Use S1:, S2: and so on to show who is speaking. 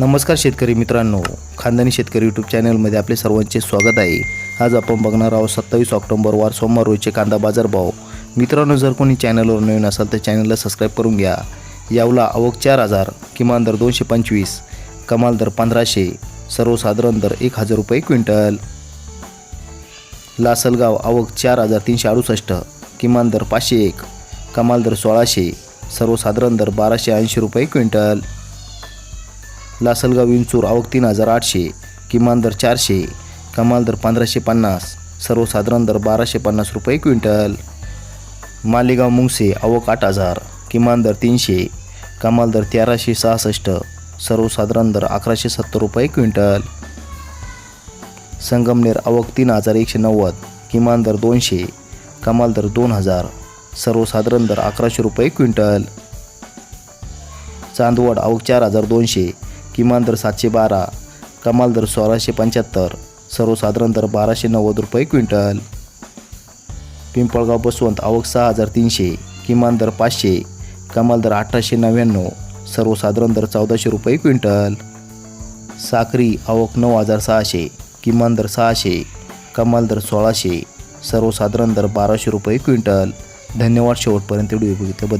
S1: नमस्कार शेतकरी मित्रांनो. खानदानी शेतकरी यूट्यूब चॅनलमध्ये आपले सर्वांचे स्वागत आहे. आज आपण बघणार आहोत सत्तावीस ऑक्टोबर वार सोमवार रोजचे कांदा बाजार भाव. मित्रांनो जर कोणी चॅनलवर नवीन असाल तर चॅनलला सबस्क्राईब करून घ्या. यावला आवक चार हजार किमान दर दोनशे पंचवीस कमाल दर पंधराशे सर्वसाधारण दर एक हजार रुपये क्विंटल. लासलगाव आवक चार हजार तीनशे अडुसष्ट किमान दर पाचशे एक कमाल दर सोळाशे सर्वसाधारण दर बाराशे ऐंशी रुपये क्विंटल. लासलगाव विंचूर आवक तीन हजार आठशे किमान दर चारशे कमाल दर पंधराशे पन्नास सर्वसाधारण दर बाराशे पन्नास रुपये क्विंटल. मालेगाव मुंगसे आवक आठ हजार किमान दर तीनशे कमाल दर तेराशे सहासष्ट सर्वसाधारण दर अकराशे सत्तर रुपये क्विंटल. संगमनेर आवक तीन हजार एकशे नव्वद किमान दर दोनशे कमाल दर दोन हजार सर्वसाधारण दर अकराशे रुपये क्विंटल. चांदवड आवक चार हजार दोनशे किमान दर सातशे बारा कमाल दर सोळाशे पंच्याहत्तर सर्वसाधारण दर बाराशे नव्वद रुपये क्विंटल. पिंपळगाव बसवंत आवक सहा हजार तीनशे किमान दर पाचशे कमाल दर अठराशे नव्याण्णव सर्वसाधारण दर चौदाशे रुपये क्विंटल. साखरी आवक नऊ हजार सहाशे किमान दर सहाशे कमाल दर सोळाशे सर्वसाधारण दर बाराशे रुपये क्विंटल. धन्यवाद शेवटपर्यंत व्हिडिओ बघितल्याबद्दल.